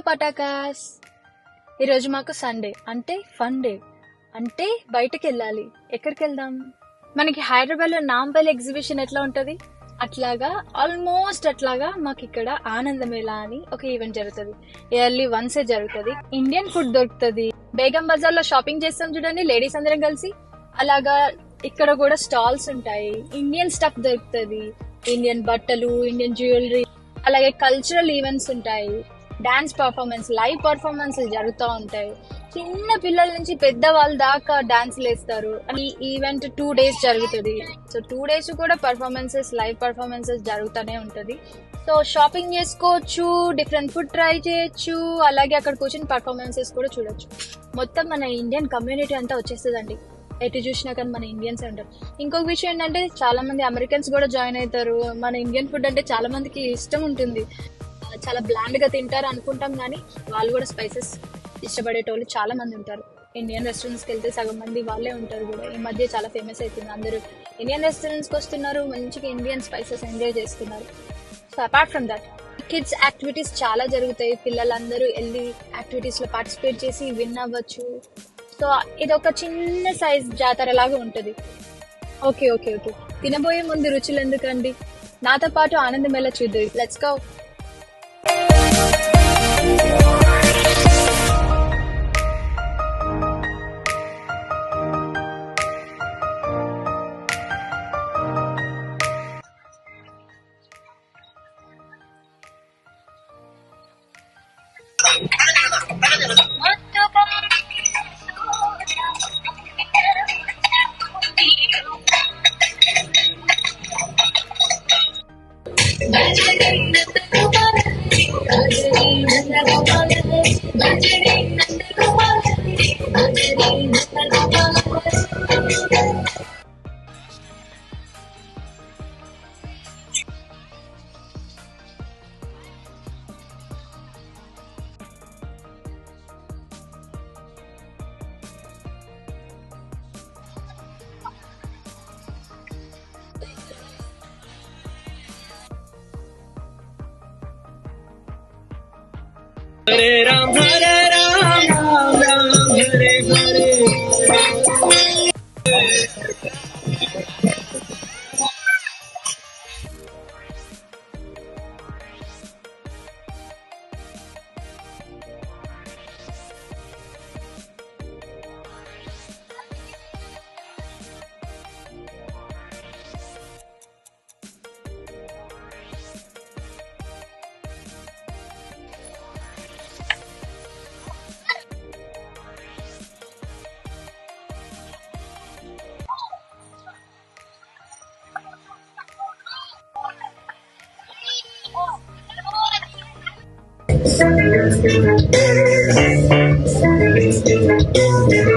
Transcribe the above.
Hello పటాకాస్. ఈరోజు మాకు Sunday. అంటే ఫన్ డే. అంటే బయటకు వెళ్ళాలి ఎక్కడికి వెళ్దాం మనకి హైదరాబాద్లో నాంపల్లి ఎగ్జిబిషన్ ఎట్లా ఉంటది? అట్లాగా ఆల్మోస్ట్ అట్లాగా మాకు ఇక్కడ ఆనందమేళ అని ఒక ఈవెంట్ జరుగుతుంది. ఇయర్లీ వన్సే జరుగుతుంది. ఇండియన్ ఫుడ్ దొరుకుతుంది. బేగం బజార్లో షాపింగ్ చేస్తాం చూడండి లేడీస్ అందరం కలిసి. అలాగా ఇక్కడ కూడా స్టాల్స్ ఉంటాయి. ఇండియన్ స్టఫ్ దొరుకుతుంది. ఇండియన్ బట్టలు ఇండియన్ జ్యువెలరీ. అలాగే కల్చరల్ ఈవెంట్స్ ఉంటాయి. డాన్స్ పర్ఫార్మెన్స్ లైవ్ పర్ఫార్మెన్స్ జరుగుతూ ఉంటాయి. చిన్న పిల్లల నుంచి పెద్ద వాళ్ళ దాకా డాన్స్ వేస్తారు ఈ ఈవెంట్ టూ డేస్ జరుగుతుంది. సో టూ డేస్ కూడా పర్ఫార్మెన్సెస్ లైవ్ పర్ఫార్మెన్సెస్ జరుగుతూనే ఉంటది. సో షాపింగ్ చేసుకోవచ్చు డిఫరెంట్ ఫుడ్ ట్రై చేయొచ్చు అలాగే అక్కడ కూర్చొని పర్ఫార్మెన్సెస్ కూడా చూడొచ్చు. మొత్తం మన ఇండియన్ కమ్యూనిటీ అంతా వచ్చేస్తుందండి. ఎటు చూసినా కానీ మన ఇండియన్స్ ఉంటారు ఇంకొక విషయం ఏంటంటే చాలా మంది అమెరికన్స్ కూడా జాయిన్ అవుతారు. మన ఇండియన్ ఫుడ్ అంటే చాలా మందికి ఇష్టం ఉంటుంది. చాలా బ్లాండ్గా తింటారు అనుకుంటాం కానీ వాళ్ళు కూడా స్పైసెస్ ఇష్టపడేటోళ్ళు చాలా మంది ఉంటారు. ఇండియన్ రెస్టారెంట్స్కి వెళ్తే సగం మంది వాళ్ళే ఉంటారు కూడా. ఈ మధ్య చాలా ఫేమస్ అవుతుంది అందరూ. ఇండియన్ రెస్టారెంట్స్కి వస్తున్నారు మంచిగా ఇండియన్ స్పైసెస్ ఎంజాయ్ చేస్తున్నారు. So apart from that kids activities చాలా జరుగుతాయి. పిల్లలందరూ వెళ్ళి యాక్టివిటీస్లో పార్టిసిపేట్ చేసి విన్ అవ్వచ్చు. సో ఇది ఒక చిన్న సైజ్ జాతర లాగా ఉంటుంది. ఓకే ఓకే ఓకే తినబోయే ముందు రుచులు ఎందుకండి? నాతో పాటు ఆనందం ఎలా చూద్దాం? Let's go Thank you. Hare Ram, Hare Thank you.